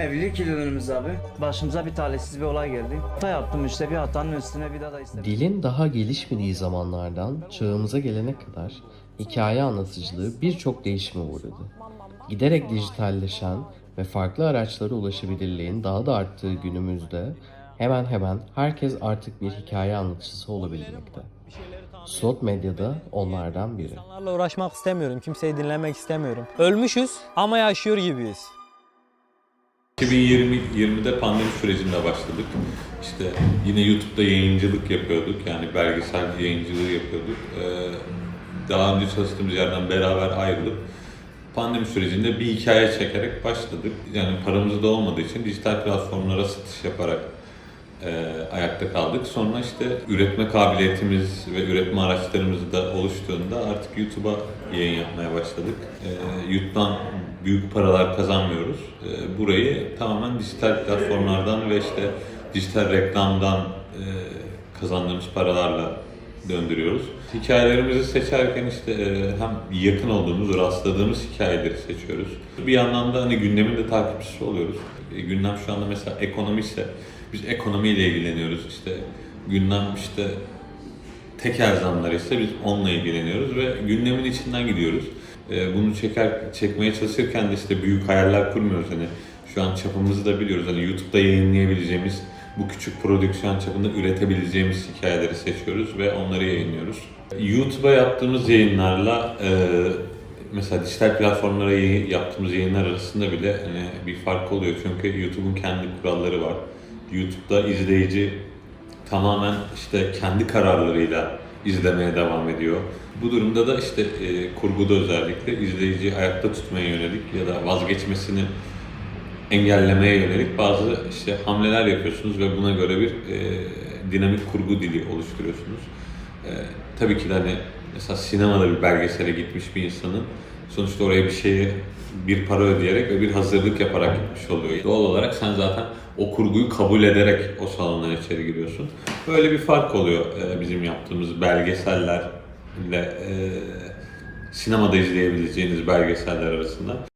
Evlilik yıl dönümümüz abi. Başımıza bir talihsiz bir olay geldi. Hata yaptım işte bir hatanın üstüne bir daha da istedim. Dilin daha gelişmediği zamanlardan çağımıza gelene kadar hikaye anlatıcılığı birçok değişime uğradı. Giderek dijitalleşen ve farklı araçlara ulaşabilirliğin daha da arttığı günümüzde hemen hemen herkes artık bir hikaye anlatıcısı olabilmekte. Slot medyada onlardan biri. İnsanlarla uğraşmak istemiyorum. Kimseyi dinlemek istemiyorum. Ölmüşüz ama yaşıyor gibiyiz. 2020'de pandemi sürecinde başladık. İşte yine YouTube'da yayıncılık yapıyorduk. Yani belgesel yayıncılığı yapıyorduk. Ee, daha önce çalıştığımız yerden beraber ayrılıp pandemi sürecinde bir hikaye çekerek başladık. Yani paramız da olmadığı için dijital platformlara satış yaparak e, ayakta kaldık. Sonra işte üretme kabiliyetimiz ve üretme araçlarımız da oluştuğunda artık YouTube'a yayın yapmaya başladık. E, YouTube'dan büyük paralar kazanmıyoruz. E, burayı tamamen dijital platformlardan ve işte dijital reklamdan e, kazandığımız paralarla döndürüyoruz. Hikayelerimizi seçerken işte e, hem yakın olduğumuz, rastladığımız hikayeleri seçiyoruz. Bir yandan da hani gündemin de takipçisi oluyoruz. E, gündem şu anda mesela ekonomi ise biz ekonomiyle ilgileniyoruz. İşte gündem işte tekel zamları ise biz onunla ilgileniyoruz ve gündemin içinden gidiyoruz. Ee, bunu çeker çekmeye çalışırken de işte büyük hayaller kurmuyoruz hani şu an çapımızı da biliyoruz hani YouTube'da yayınlayabileceğimiz bu küçük prodüksiyon çapında üretebileceğimiz hikayeleri seçiyoruz ve onları yayınlıyoruz. YouTube'a yaptığımız yayınlarla e, mesela dijital platformlara yaptığımız yayınlar arasında bile hani bir fark oluyor çünkü YouTube'un kendi kuralları var. YouTube'da izleyici tamamen işte kendi kararlarıyla izlemeye devam ediyor. Bu durumda da işte e, kurguda özellikle izleyiciyi ayakta tutmaya yönelik ya da vazgeçmesini engellemeye yönelik bazı işte hamleler yapıyorsunuz ve buna göre bir e, dinamik kurgu dili oluşturuyorsunuz. E, tabii ki de hani mesela sinemada bir belgesele gitmiş bir insanın sonuçta oraya bir şeyi bir para ödeyerek ve bir hazırlık yaparak gitmiş oluyor. Doğal olarak sen zaten o kurguyu kabul ederek o salondan içeri giriyorsun. Böyle bir fark oluyor e, bizim yaptığımız belgesellerle e, sinemada izleyebileceğiniz belgeseller arasında.